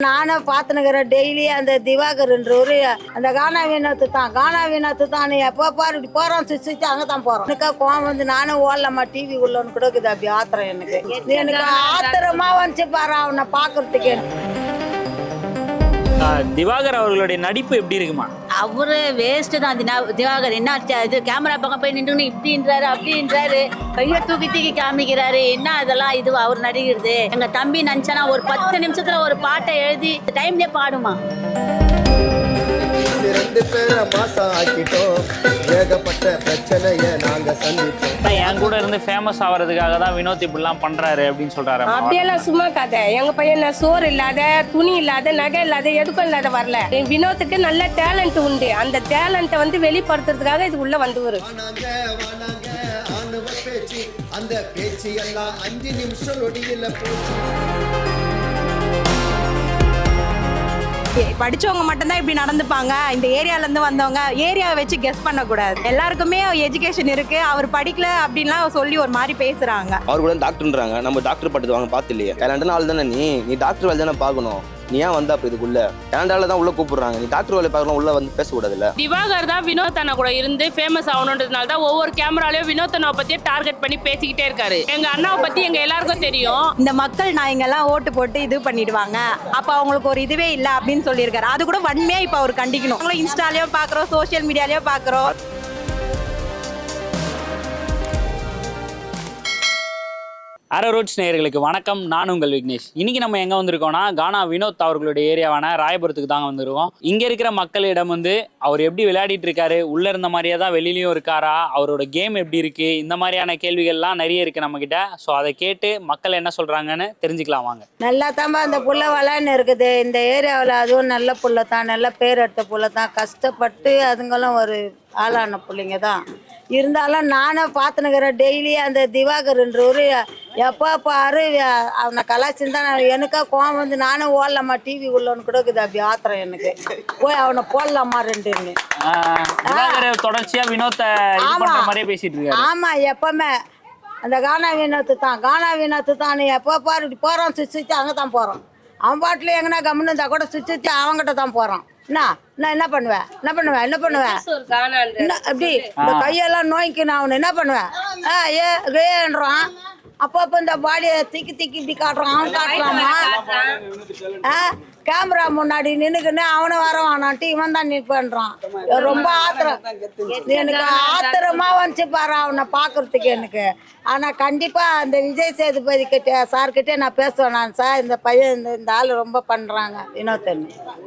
நானும் பார்த்துனுக்கிறேன் டெய்லி அந்த திவாகர்ன்றவர் அந்த கானா வினோத்து தான். கானா வினோத்து தான் எப்போ பாரு இப்படி போகிறோம் சுற்றி அங்கே தான் போகிறோம் எனக்கு கோவம் வந்து நானும் ஓடலாமா டிவி உள்ளன்னு கூட இருக்குது அப்படி ஆத்திரம் எனக்கு. எனக்கு ஆத்திரமா வந்துச்சு பாரு அவனை பார்க்கறதுக்கு திவாகர் அவர்களுடைய நடிப்பு எப்படி இருக்குமா? அவரு வேஸ்ட் தான் தினா- திவாகர். என்ன இது கேமரா பக்கம் போய் நின்று இப்படின்றாரு அப்படின்றாரு. கையை தூக்கி தூக்கி காமிக்கிறாரு. என்ன அதெல்லாம் இது அவர் நடிக்கிறது எங்க தம்பி நினச்சனா ஒரு பத்து நிமிஷத்துல ஒரு பாட்டை எழுதி டைம்லயே பாடுமா? ரெண்டு பேரை மாசம் ஆக்கிட்டோம் ஏகப்பட்ட பிரச்சனைய நாங்க சந்திச்சோம் என் கூட இருந்து ஃபேமஸ் ஆகிறதுக்காக தான் வினோத் இப்படிலாம் பண்றாரு அப்படின்னு சொல்றாரு அப்படியெல்லாம் சும்மா கதை. எங்க பையன் நான் சோறு இல்லாத துணி இல்லாத நகை இல்லாத எதுக்கும் இல்லாத வரல. என் வினோத்துக்கு நல்ல டேலண்ட் உண்டு. அந்த டேலண்ட்டை வந்து வெளிப்படுத்துறதுக்காக இது உள்ள வந்து வரும். அந்த பேச்சு எல்லாம் அஞ்சு நிமிஷம் நொடியில போச்சு. படிச்சவங்க மட்டும்தான் இப்படி நடந்துப்பாங்க. இந்த ஏரியால இருந்து வந்தவங்க ஏரியாவை வச்சு கெஸ் பண்ணக்கூடாது. எல்லாருக்குமே எஜுகேஷன் இருக்கு. அவர் படிக்கல அப்படின்லாம் சொல்லி ஒரு மாதிரி பேசுறாங்க. அவர் கூட டாக்டர்ன்றாங்க நம்ம டாக்டர் பட்டது வாங்க பார்த்து இல்லையே. ரெண்டு நாள் தானே நீ? நீ டாக்டர் வேலை தானே பார்க்கணும். நீ ஏன் வந்த அப்ப இதுக்குள்ள? டேலண்டால தான் உள்ள கூப்பிடுறாங்க? நீ டாக்டர் வேலை பார்க்கலாம் உள்ள வந்து பேசக்கூடாதுல்ல? திவாகர் தான் வினோத் அண்ணா கூட இருந்து ஃபேமஸ் ஆகணுன்றதுனால தான் ஒவ்வொரு கேமராலையும் வினோத் அண்ணாவை பத்தியே டார்கெட் பண்ணி பேசிக்கிட்டே இருக்காரு. எங்க அண்ணாவை பத்தி எங்க எல்லாருக்கும் தெரியும். இந்த மக்கள் நாயங்கெல்லாம் ஓட்டு போட்டு இது பண்ணிடுவாங்க. அப்ப அவங்களுக்கு ஒரு இதுவே இல்லை அப்படின்னு சொல்லியிருக்காரு. அது கூட வன்மையா இப்ப அவர் கண்டிக்கணும். அவங்களும் இன்ஸ்டாலயோ பாக்குறோம் சோஷியல் மீடியாலயோ பாக்குறோம் அரோ நேயர்களுக்கு வணக்கம். நான் உங்கள் விக்னேஷ். இன்னைக்கு நம்ம எங்கே வந்திருக்கோம்னா கானா வினோத் அவர்களுடைய ஏரியாவான ராயபுரத்துக்கு தாங்க வந்திருக்கோம். இங்கே இருக்கிற மக்களிடம் வந்து அவர் எப்படி விளையாடிட்டு இருக்காரு? உள்ளே இருந்த மாதிரியே தான் வெளியிலையும் இருக்காரா? அவரோட கேம் எப்படி இருக்கு? இந்த மாதிரியான கேள்விகள்லாம் நிறைய இருக்கு நம்ம கிட்ட ஸோ அதை கேட்டு மக்கள் என்ன சொல்றாங்கன்னு தெரிஞ்சுக்கலாம் வாங்க. நல்லா தான்பா அந்த புள்ள விளையாண்டு இருக்குது. இந்த ஏரியாவில் அதுவும் நல்ல புள்ள தான். நல்ல பேர் எடுத்த புள்ள தான். கஷ்டப்பட்டு அதுங்களும் ஒரு ஆளான பிள்ளைங்க தான். இருந்தாலும் நானும் பார்த்துனுக்கிறேன் டெய்லி அந்த திவாகர்ன்றவர் எப்போ பாரு அவனை கலாச்சின்னு தான் எனக்கா கோவம் வந்து நானும் ஓடலாமா டிவி உள்ளன்னு கூட இருக்குது அப்படி ஆத்திரம் எனக்கு. போய் அவனை போடலாமா ரெண்டுன்னு. தொடர்ச்சியா வினோத்தை ஆமா. மாதிரியே பேசிட்டு இருக்காரு. ஆமா எப்பவுமே. அந்த கானா வினோத்து தான். கானா வினோத்து தான். நீ எப்போ பாரு இப்படி போகிறோம் சுற்றி சுற்றி அங்கே தான் போகிறோம் அவன் பாட்டில் எங்கன்னா கம்முன்னு இருந்தால் கூட சுற்றி சுற்றி அவங்ககிட்ட தான் போகிறோம் என்ன? நான் என்ன பண்ணுவேன் என்ன பண்ணுவேன் என்ன பண்ணுவேன் என்ன அப்படி இந்த கையெல்லாம் நோய்க்கு நான் அவனை என்ன பண்ணுவேன் ஆ ஏ ஏன்றான் அப்பப்போ இந்த பாடியை திக்கி திக்கி இப்படி காட்டுறான் அவன் காட்டலாமா ஆ? கேமரா முன்னாடி நின்னுக்குன்னு அவனை வர வேணான்ட்டு இவன் தான் நிற்பேன்றான். ரொம்ப ஆத்திரம். எனக்கு ஆத்திரமா வந்துச்சு பாரு அவனை பார்க்கறதுக்கு எனக்கு. ஆனால் கண்டிப்பாக அந்த விஜய் சேதுபதி கிட்ட சார்கிட்ட நான் பேசுவேன் நான் சார் இந்த பையன் இந்த இந்த ஆள் ரொம்ப பண்ணுறாங்க வினோத்தன்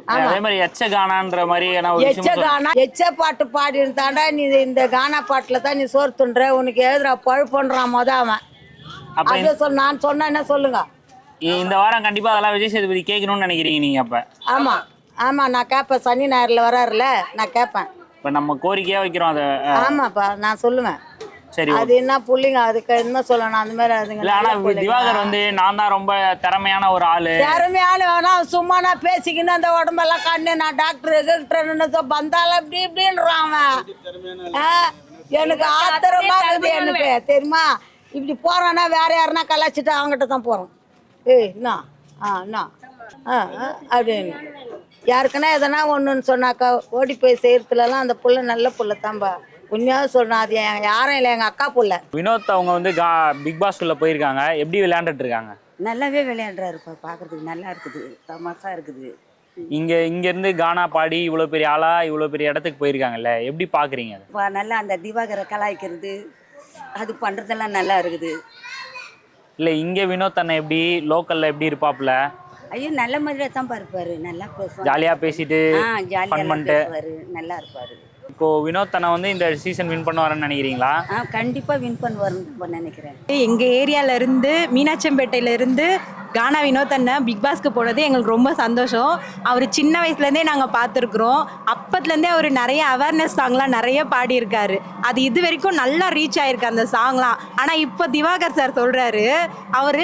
ஆமாம் மாதிரி எச்ச கானான்ற ஒரு எச்ச. கானா எச்ச பாட்டு பாடி இருந்தாண்டா நீ இந்த கானா பாட்டில் தான் நீ சோறு துண்டுற உனக்கு எழுதுற பழுப்புன்றான் மொத அவன். அப்ப சொல் நான் சொன்னா என்ன சொல்லுங்க? இந்த வாரம் கண்டிப்பா அதெல்லாம் விஜய் சேதுபதி கேட்கணும்னு நினைக்கிறீங்க நீங்க அப்ப? ஆமா. ஆமா நான் கேட்பேன் சனி ஞாயிறுல வராருல நான் கேட்பேன் இப்ப நம்ம கோரிக்கையா வைக்கிறோம் அதை ஆமாப்பா நான் சொல்லுவேன். சரி அது என்ன புள்ளிங்க அதுக்கு என்ன சொல்லணும் அந்த மாதிரி அதுங்க இல்ல ஆனா. திவாகர் வந்து நான் தான் ரொம்ப திறமையான ஒரு ஆளு. திறமையான வேணா சும்மா நான் பேசிக்கின்னு அந்த உடம்பெல்லாம் கண்ணு நான் டாக்டர் டாக்டர் வந்தாலும் இப்படி இப்படின்றான் அவன். ஆ, எனக்கு ஆத்திரமா இருக்குது எனக்கு தெரியுமா? இப்படி போறான்னா வேற யாருன்னா கலாச்சிட்டு அவங்ககிட்ட தான் போறோம். ஏய் என்ன ஆ என்ன ஆ ஆ, அப்படின்னு. யாருக்குன்னா எதனா ஒன்றுன்னு சொன்னாக்கா ஓடி போய் செய்யறதுலலாம் அந்த புள்ள நல்ல புள்ள தான்பா. உண்மையாக சொல்றேன் அது என் யாரும் இல்லை எங்கள் அக்கா புள்ள. வினோத் அவங்க வந்து கா- பிக் பாஸ் உள்ள போயிருக்காங்க. எப்படி விளையாண்டுட்டு இருக்காங்க? நல்லாவே விளையாடுறாருப்பா பாக்குறதுக்கு நல்லா இருக்குது. தமாசா இருக்குது. இங்க இங்க இருந்து கானா பாடி இவ்வளவு பெரிய ஆளா இவ்வளவு பெரிய இடத்துக்கு போயிருக்காங்கல்ல. எப்படி பாக்குறீங்க அதை? நல்லா அந்த திவாகரை கலாய்க்கிறது. அது பண்றதெல்லாம் நல்லா இருக்குது. இல்ல இங்க வினோத் அண்ணன் எப்படி லோக்கல்ல எப்படி இருப்பாப்ல ஐயோ நல்ல மாதிரியா தான் இருப்பாரு நல்லா பேசுவார் ஜாலியா பேசிட்டு ஆ fun ஜாலியாக பண்ணிட்டு பேசுவாரு நல்லா இருப்பாரு. இப்போ வினோத் அண்ணன் வந்து இந்த சீசன் வின் பண்ணுவாருன்னு நினைக்கிறீங்களா? ஆ கண்டிப்பா வின் பண்ணுவாருன்னு நினைக்கிறேன். எங்க ஏரியால இருந்து மீனாட்சம்பேட்டையில இருந்து கானா வினோத் அண்ணன் பிக் பாஸ்க்கு போனது எங்களுக்கு ரொம்ப சந்தோஷம். அவர் சின்ன வயசுலேருந்தே நாங்கள் பார்த்துருக்குறோம். அப்பத்துலேருந்தே அவர் நிறைய அவேர்னஸ் சாங்லாம் நிறைய பாடியிருக்காரு. அது இது வரைக்கும் நல்லா ரீச் ஆயிருக்கு அந்த சாங்லாம் ஆனால் இப்போ திவாகர் சார் சொல்கிறாரு அவர்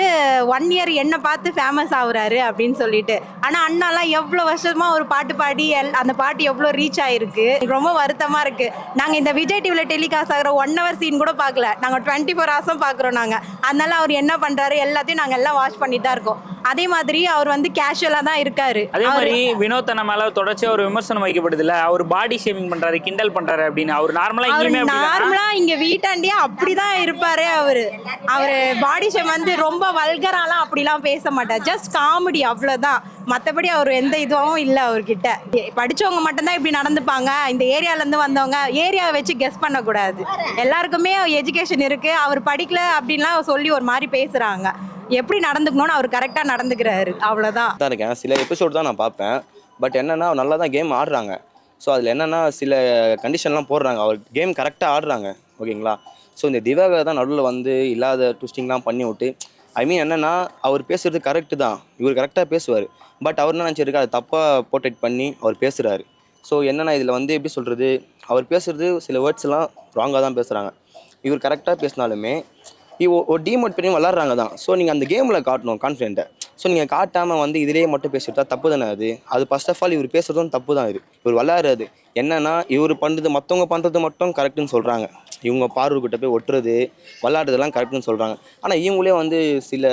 ஒன் இயர் என்னை பார்த்து ஃபேமஸ் ஆகுறாரு அப்படின்னு சொல்லிட்டு. ஆனால் அண்ணாலாம் எவ்வளோ வருஷமாக ஒரு பாட்டு பாடி எல் அந்த பாட்டு எவ்வளோ ரீச் ஆயிருக்கு. ரொம்ப வருத்தமாக இருக்குது நாங்கள் இந்த விஜய் டிவியில் டெலிகாஸ்ட் ஆகிற ஒன் ஹவர் சீன் கூட பார்க்கல. நாங்கள் டுவெண்ட்டி ஃபோர் ஹவர்ஸும் பார்க்குறோம் நாங்கள் அதனால அவர் என்ன பண்ணுறாரு எல்லாத்தையும் நாங்கள் எல்லாம் வாட்ச் பண்ணிட்டு தான் இருக்கோம். அதே மாதிரி அவர் வந்து கேஷுவலா தான் இருக்காரு. அதே மாதிரி வினோத் அண்ணா மேல தொடர்ச்சியா ஒரு விமர்சனம் வைக்கப்படுது இல்ல அவர் பாடி ஷேமிங் பண்றாரு கிண்டல் பண்றாரு அப்படின்னு. அவர் நார்மலா அப்படிதான். நார்மலா இங்க வீட்டாண்டியே அப்படிதான் இருப்பாரு அவரு. அவரு பாடி ஷேம் வந்து ரொம்ப வல்கராலாம் அப்படிலாம் பேச மாட்டார். ஜஸ்ட் காமெடி அவ்வளவுதான். மத்தபடி அவர் எந்த இதுவும் இல்ல அவர்கிட்ட. படிச்சவங்க மட்டும்தான் இப்படி நடந்துப்பாங்க. இந்த ஏரியால இருந்து வந்தவங்க ஏரியாவை வச்சு கெஸ் பண்ணக்கூடாது. எல்லாருக்குமே எஜுகேஷன் இருக்கு. அவர் படிக்கல அப்படின்லாம் சொல்லி ஒரு மாதிரி பேசுறாங்க. எப்படி நடந்துக்கணும்னு அவர் கரெக்டாக நடந்துக்கிறாரு. அவ்வளோதான் தான் இருக்கேன். சில எபிசோட் தான் நான் பார்ப்பேன். பட் என்னென்னா நல்லா தான் கேம் ஆடுறாங்க. ஸோ அதில் என்னென்னா சில கண்டிஷன்லாம் போடுறாங்க. அவர் கேம் கரெக்டாக ஆடுறாங்க. ஓகேங்களா? ஸோ இந்த திவாகர் தான் நடுவில் வந்து இல்லாத ட்விஸ்டிங்லாம் பண்ணி விட்டு ஐ மீன் என்னென்னா அவர் பேசுகிறது கரெக்டு தான். இவர் கரெக்டாக பேசுவார். பட் அவர் என்ன நினச்சிருக்கா அதை தப்பாக போர்ட்ரேட் பண்ணி அவர் பேசுகிறாரு ஸோ என்னென்னா இதில் வந்து எப்படி சொல்கிறது அவர் பேசுகிறது சில வேர்ட்ஸ்லாம் ராங்காக தான் பேசுகிறாங்க இவர் கரெக்டாக பேசினாலுமே ஒரு டீமோட் பண்ணி விளாட்றாங்க தான் ஸோ நீங்கள் அந்த கேமில் காட்டணும் கான்ஃபிடென்ட்டை ஸோ நீங்கள் காட்டாமல் வந்து இதிலேயே மட்டும் பேசிட்டா தப்பு தானே அது? அது ஃபஸ்ட் ஆஃப் ஆல் இவர் பேசுறதும் தப்பு தான் இது. இவர் விளாட்றது என்னன்னா இவர் பண்ணுறது மற்றவங்க பண்ணுறது மட்டும் கரெக்டுன்னு சொல்கிறாங்க இவங்க பார்வர்கிட்ட போய் ஒட்டுறது விளாட்றதெல்லாம் கரெக்டுன்னு சொல்கிறாங்க ஆனால் இவங்களே வந்து சில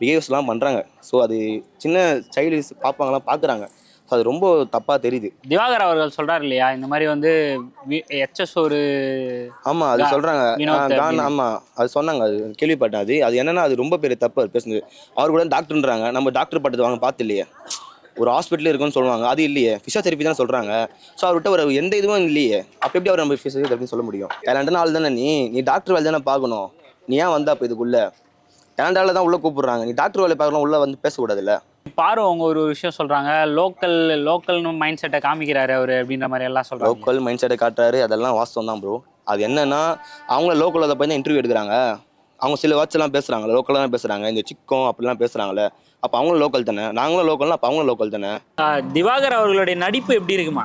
பிஹேவியர்ஸ்லாம் பண்ணுறாங்க ஸோ அது சின்ன சைல்டு பார்ப்பாங்கலாம் பார்க்குறாங்க ஸோ அது ரொம்ப தப்பாக தெரியுது. திவாகர் அவர்கள் சொல்றாரு இல்லையா இந்த மாதிரி வந்து எச்எஸ் ஒரு ஆமா அது கா- சொல்றாங்க. வினோத் ஆ, கான் அப்படின்னு. ஆமா அது சொன்னாங்க அது கேள்விப்பட்டேன். அது அது என்னன்னா அது ரொம்ப பெரிய தப்பு அது பேசுனது. அவர் கூட டாக்டர்ன்றாங்க. நம்ம டாக்டர் பட்டது வாங்க பார்த்து இல்லையே ஒரு ஹாஸ்பிட்டல் இருக்குன்னு சொல்லுவாங்க. அது இல்லையே. ஃபிசியோதெரப்பி தான் சொல்றாங்க. ஸோ அவர்கிட்ட ஒரு எந்த இதுவும் இல்லையே. அப்போ எப்படி அவர் நம்ம ஃபிசியோதெரப்பி சொல்ல முடியும்? டேலண்டான ஆள் தானே நீ. நீ டாக்டர் வேலை தானே பார்க்கணும். நீ ஏன் வந்தா அப்போ இதுக்குள்ள? டேலண்டால தான் உள்ள கூப்பிடுறாங்க. நீ டாக்டர் வேலை பார்க்கலாம் உள்ள வந்து பேசக்கூடாதுல்ல? பாரு அவங்க ஒரு விஷயம் சொல்றாங்க. லோக்கல் லோக்கல்னு மைண்ட் செட்டை காமிக்கிறாரு அவரு அப்படின்ற மாதிரி எல்லாம் சொல்றாங்க. லோக்கல் மைண்ட் செட்டை காட்டுறாரு. அதெல்லாம் வாஸ்தவம் தான் ப்ரோ அது என்னன்னா அவங்கள லோக்கல் அதை தான் இன்டர்வியூ எடுக்கிறாங்க. அவங்க சில வாட்ச் எல்லாம் பேசுறாங்க. லோக்கலாக பேசுறாங்க. இந்த சிக்கம் அப்படிலாம் பேசுறாங்கல்ல. அப்போ அவங்களும் லோக்கல் தானே? நாங்களும் லோக்கல்னா அப்போ அவங்களும் லோக்கல் தானே? திவாகர் அவர்களுடைய நடிப்பு எப்படி இருக்குமா?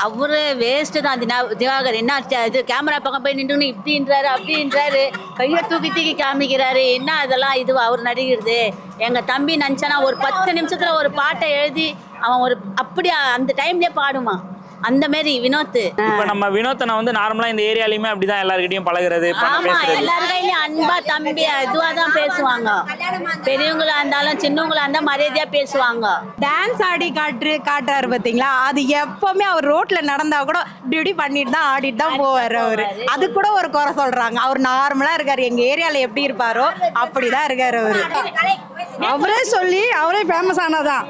அவரு வேஸ்ட்டு தான். தினா- திவாகர் என்ன இது கேமரா பக்கம் போய் நின்று இப்படின்றாரு அப்படின்றாரு. கையை தூக்கி தூக்கி காமிக்கிறாரு. என்ன அதெல்லாம் இது? அவர் நடிகிறது எங்கள் தம்பி நினச்சானா ஒரு பத்து நிமிஷத்தில் ஒரு பாட்டை எழுதி அவன் ஒரு அப்படி அந்த டைம்லேயே பாடுமா? அந்த மாரி வினோத் இப்ப நம்ம வினோத்தனை வந்து நார்மலா இந்த ஏரியாலயுமே அப்படிதான் எல்லார்கிட்டயும் பழகுறது ஆமா பேசுறது. எல்லாரு கையிலயும் அன்பா தம்பி இதுவா தான் பேசுவாங்க. பெரியவங்களா இருந்தாலும் சின்னவங்களா இருந்தா மரியாதையா பேசுவாங்க. டான்ஸ் ஆடி காட்டு காட்டுறாரு பாத்தீங்களா? அது எப்பவுமே அவர் ரோட்ல நடந்தா கூட இப்படி இப்படி பண்ணிட்டு தான் ஆடிட்டு தான் போவாரு அவரு. அது கூட ஒரு குறை சொல்றாங்க. அவர் நார்மலா இருக்காரு. எங்க ஏரியால எப்படி இருப்பாரோ அப்படிதான் இருக்காரு அவரு. அவரே சொல்லி அவரே ஃபேமஸ் ஆனதான்.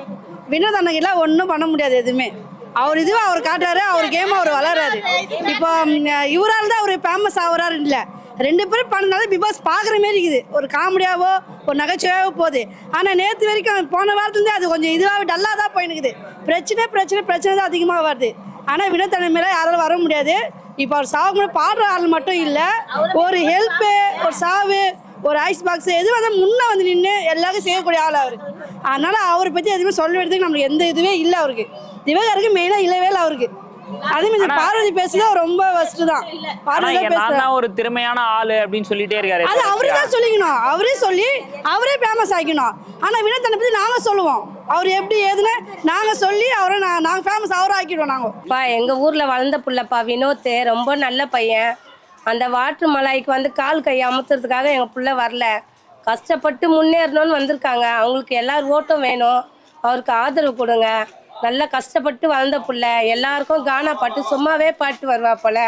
வினோத் அண்ணகிட்ட ஒன்றும் பண்ண முடியாது எதுவுமே. அவர் இதுவும் அவர் காட்டுறாரு அவர் கேம் அவர் வளர்றாரு இப்போ இவரால் தான் அவர் ஃபேமஸ் ஆகுறாரு இல்லை. ரெண்டு பேரும் பண்ணனால பிக் பாஸ் பார்க்குற மாரி இருக்குது. ஒரு காமெடியாவோ ஒரு நகைச்சுவையாவோ போகுது. ஆனால் நேற்று வரைக்கும் போன வாரத்துலேருந்தே அது கொஞ்சம் இதுவாக டல்லாக தான் போயினுக்குது. பிரச்சனை பிரச்சனை பிரச்சனை தான் அதிகமாக வருது. ஆனால் வினோத் மேலே யாராலும் வர முடியாது. இப்போ அவர் சாவு கூட பாடுற ஆள் மட்டும் இல்லை. ஒரு ஹெல்ப்பு ஒரு சாவு ஒரு ஐஸ் பாக்ஸ் எது வந்து முன்னே வந்து நின்று எல்லாருக்கும் செய்யக்கூடிய ஆள் அவர். அதனால அவரை பற்றி எதுவுமே சொல்ல வேண்டியதுக்கு நம்மளுக்கு எந்த இதுவே இல்லை அவருக்கு. திவாகருக்கு மெயினாக இல்லவே இல்லை அவருக்கு. அதே மாதிரி பார்வதி பேசுறது ரொம்ப ஃபர்ஸ்ட் தான். ஆனா பார்வதி தான் ஒரு திறமையான ஆளு அப்படின்னு சொல்லிட்டே இருக்காரு. அது அவரே தான் சொல்லிக்கணும். அவரே சொல்லி அவரே ஃபேமஸ் ஆகிக்கணும் ஆனால் வினோத்தனை பற்றி நாங்கள் சொல்லுவோம். அவர் எப்படி ஏதுன்னு நாங்கள் சொல்லி அவரை நான் நாங்கள் ஃபேமஸ் அவரை ஆக்கிடுவோம் நாங்கள் பா எங்கள் ஊரில் வளர்ந்த புள்ளப்பா வினோத் ரொம்ப நல்ல பையன். அந்த வாட்டர் மலாய்க்கு வந்து கால் கை அமுத்துறதுக்காக எங்கள் பிள்ளை வரல. கஷ்டப்பட்டு முன்னேறணும்னு வந்திருக்காங்க. அவங்களுக்கு எல்லார் ஓட்டும் வேணும். அவருக்கு ஆதரவு கொடுங்க. நல்லா கஷ்டப்பட்டு வளர்ந்த புள்ள. எல்லாருக்கும் கானா பாட்டு சும்மாவே பாட்டு வருவா போல.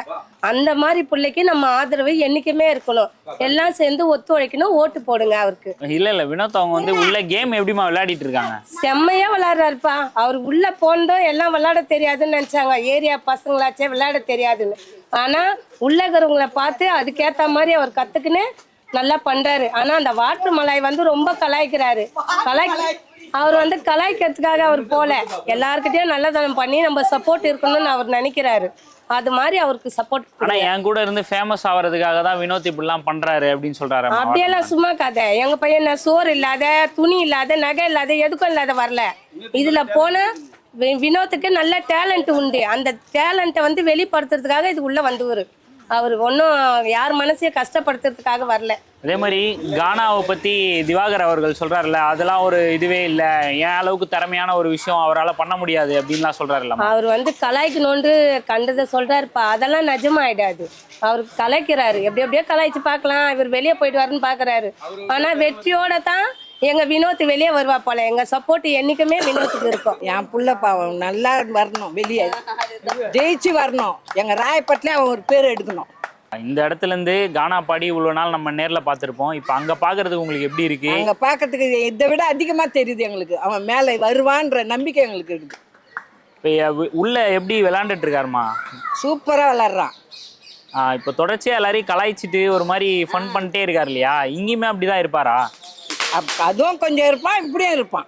அந்த மாதிரி பிள்ளைக்கு நம்ம ஆதரவு என்றைக்குமே இருக்கணும். எல்லாம் சேர்ந்து ஒத்துழைக்கணும் ஓட்டு போடுங்க அவருக்கு. இல்ல இல்ல வினோத் அவங்க வந்து உள்ள கேம் எப்படிமா விளையாடிட்டு இருக்காங்க? செம்மையா விளையாடுறாருப்பா. அவர் உள்ள போனதும் எல்லாம் விளையாட தெரியாதுன்னு நினைச்சாங்க. ஏரியா பசங்களாச்சே விளையாட தெரியாதுன்னு. ஆனா உள்ள இருக்கிறவங்கள பார்த்து அதுக்கேத்த மாதிரி அவர் கத்துக்கின்னு நல்லா பண்றாரு. ஆனா அந்த வாட்டர் மலாய் வந்து ரொம்ப கலாய்க்கிறாரு. கலாய் அவர் வந்து கலாய்க்கிறதுக்காக அவர் போல. எல்லாருக்கிட்டையும் நல்லதனம் பண்ணி நம்ம சப்போர்ட் இருக்கணும்னு அவர் நினைக்கிறாரு. அது மாதிரி அவருக்கு சப்போர்ட் ஆனா என் கூட இருந்து ஃபேமஸ் ஆவறதுக்காக தான் வினோத் இப்படிலாம் பண்றாரு அப்படின்னு சொல்றாரு அப்படியெல்லாம் சும்மா கதை. எங்க பையன் நான் சோறு இல்லாத துணி இல்லாத நகை இல்லாத எதுக்கும் இல்லாத வரல. இதுல போன வினோத்துக்கு நல்ல டேலண்ட் உண்டு. அந்த டேலண்ட்டை வந்து வெளிப்படுத்துறதுக்காக இது உள்ள வந்தவர். அவர் ஒன்றும் யார் மனசையும் கஷ்டப்படுத்துறதுக்காக வரல. அதே மாதிரி கானாவை பத்தி திவாகர் அவர்கள் சொல்றாருல்ல அதெல்லாம் ஒரு இதுவே இல்ல. என் அளவுக்கு திறமையான ஒரு விஷயம் அவரால பண்ண முடியாது அப்படின்லாம் சொல்றாருல்ல அவர் வந்து கலாய்க்கணும்னு கண்டதை சொல்றாருப்பா. அதெல்லாம் நிஜமாயிடாது. அவர் கலாய்க்கிறாரு. எப்படி எப்படியோ கலாய்ச்சி பார்க்கலாம். இவர் வெளியே போயிட்டு வரன்னு பார்க்கறாரு. ஆனா வெற்றியோட தான் எங்க வினோத் வெளியே வருவா போல. எங்க சப்போர்ட் என்னைக்குமே வினோத்துக்கு இருக்கும். என் புள்ள பாவம். நல்லா வரணும் வெளியே. ஜெயிச்சு வரணும். எங்க ராயப்பட்டில அவன் ஒரு பேர் எடுக்கணும் இந்த இடத்துல இருந்து கானா பாடி இவ்வளவு நாள் நம்ம நேர்ல பார்த்திருப்போம். இப்போ அங்க பாக்குறதுக்கு உங்களுக்கு எப்படி இருக்கு? அங்க பார்க்கறதுக்கு இதை விட அதிகமா தெரியுது எங்களுக்கு. அவன் மேலே வருவான்ற நம்பிக்கை எங்களுக்கு இருக்குது. இப்போ உள்ள எப்படி விளையாண்டுட்டு இருக்காருமா? சூப்பரா விளாட்றான் இப்போ தொடர்ச்சியா எல்லாரையும் கலாய்ச்சிட்டு ஒரு மாதிரி ஃபன் பண்ணிட்டே இருக்காரு இல்லையா? இங்கேயுமே அப்படிதான் இருப்பாரா? அப் அதுவும் கொஞ்சம் இருப்பான் இப்படியும் இருப்பான்.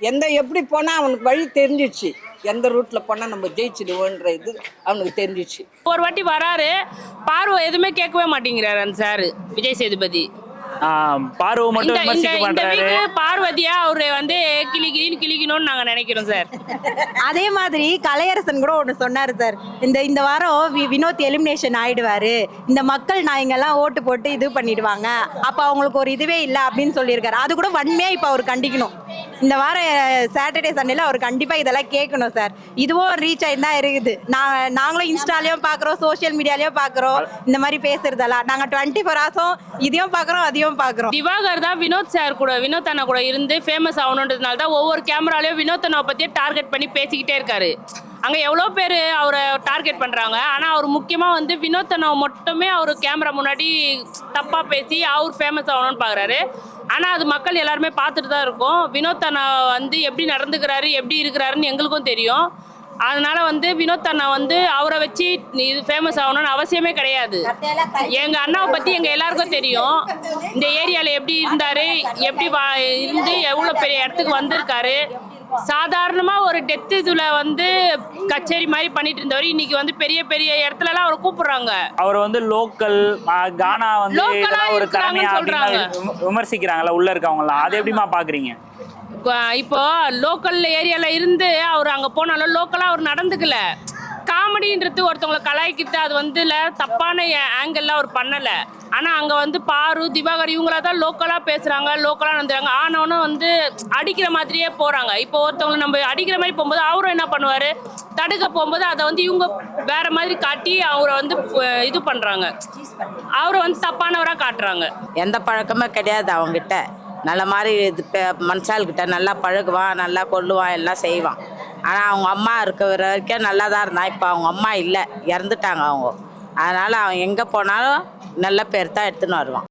எந்த எப்படி போனால் அவனுக்கு வழி தெரிஞ்சிச்சு. எந்த ரூட்டில் போனால் நம்ம ஜெயிச்சிடுவோன்ற இது அவனுக்கு தெரிஞ்சிச்சு. ஒரு வாட்டி வராரு. பார்வை எதுவுமே கேட்கவே மாட்டேங்கிறாரு அந்த சார் விஜய் சேதுபதி. பார்வை மட்டும் விமர்சிக்க வீக்கு பார்வதியா அவரு வந்து கிளி கிளின்னு கிளிக்கணும்னு நாங்க நினைக்கிறோம் சார். அதே மாதிரி கலையரசன் கூட ஒன்று சொன்னார் சார். இந்த இந்த வாரம் வி- வினோத் எலிமினேஷன் ஆயிடுவாரு. இந்த மக்கள் நாயங்கெல்லாம் ஓட்டு போட்டு இது பண்ணிடுவாங்க. அப்போ அவங்களுக்கு ஒரு இதுவே இல்லை அப்படின்னு சொல்லியிருக்காரு. அது கூட வன்மையாக இப்போ அவர் கண்டிக்கணும். இந்த வாரம் சாட்டர்டே சண்டேல அவர் கண்டிப்பாக இதெல்லாம் கேட்கணும் சார். இதுவும் ரீச் ஆகி தான் இருக்குது. நான் நாங்களும் இன்ஸ்டாலையும் பார்க்குறோம் சோஷியல் மீடியாலையும் பார்க்குறோம். இந்த மாதிரி பேசுறதெல்லாம். நாங்கள் டுவெண்ட்டி ஃபோர் ஹவர்ஸும் இதையும் பார்க்குறோம் அதையும் பார்க்குறோம் திவாகர் தான் வினோத் சார் கூட வினோத் அண்ணா கூட இருந்து ஃபேமஸ் ஆகணுன்றதுனால தான் ஒவ்வொரு கேமராலையும் வினோத் அண்ணாவை பத்தியே டார்கெட் பண்ணி பேசிக்கிட்டே இருக்காரு. அங்கே எவ்வளோ பேர் அவரை டார்கெட் பண்ணுறாங்க ஆனால் அவர் முக்கியமாக வந்து வினோத் அண்ணாவை மட்டுமே அவர் கேமரா முன்னாடி தப்பாக பேசி அவர் ஃபேமஸ் ஆகணும்னு பார்க்குறாரு ஆனால் அது மக்கள் எல்லாருமே பார்த்துட்டு தான் இருக்கும். வினோத் அண்ணா வந்து எப்படி நடந்துக்கிறாரு எப்படி இருக்கிறாருன்னு எங்களுக்கும் தெரியும். அதனால வந்து வினோத் அண்ணா வந்து அவரை வச்சு இது ஃபேமஸ் ஆகணும்னு அவசியமே கிடையாது. எங்க அண்ணாவை பத்தி எங்க எல்லாருக்கும் தெரியும். இந்த ஏரியால எப்படி இருந்தாரு எப்படி வா இருந்து எவ்வளவு பெரிய இடத்துக்கு வந்திருக்காரு. சாதாரணமா ஒரு டெத் இதுல வந்து கச்சேரி மாதிரி பண்ணிட்டு இருந்தவர். இன்னைக்கு வந்து பெரிய பெரிய இடத்துல எல்லாம் அவரை கூப்பிடுறாங்க. அவர் வந்து லோக்கல் கானா வந்து ஒரு. அப்படின்னு விமர்சிக்கிறாங்கல்ல உள்ள இருக்கவங்கலாம் அதை எப்படிமா பாக்குறீங்க? இப்போ- லோக்கல் ஏரியாவில் இருந்து அவர் அங்கே போனாலும் லோக்கலாக அவர் நடந்துக்கல. காமெடின்றது ஒருத்தவங்களை கலாய்க்கிட்டு அது வந்து இல்லை தப்பான ஆங்கிளில் அவர் பண்ணலை. ஆனால் அங்கே வந்து பாரு திவாகர் இவங்களா தான் லோக்கலாக பேசுகிறாங்க லோக்கலாக நடந்துறாங்க ஆனவனும் வந்து அடிக்கிற மாதிரியே போகிறாங்க இப்போ ஒருத்தவங்களை நம்ம அடிக்கிற மாதிரி போகும்போது அவரும் என்ன பண்ணுவார்? தடுக்க போகும்போது அதை வந்து இவங்க வேற மாதிரி காட்டி அவரை வந்து இது பண்ணுறாங்க அவரை வந்து தப்பானவராக காட்டுறாங்க. எந்த பழக்கமே கிடையாது அவங்ககிட்ட. நல்ல மாதிரி இது பே- மனுஷாள்கிட்ட நல்லா பழகுவான் நல்லா கொள்ளுவான் எல்லாம் செய்வான். ஆனால் அவங்க அம்மா இருக்கிற வரைக்கும் நல்லா தான் இருந்தான் இப்போ அவங்க அம்மா இல்லை இறந்துட்டாங்க அவங்க. அதனால் அவன் எங்கே போனாலும் நல்ல பேர் தான் எடுத்துன்னு வருவான்.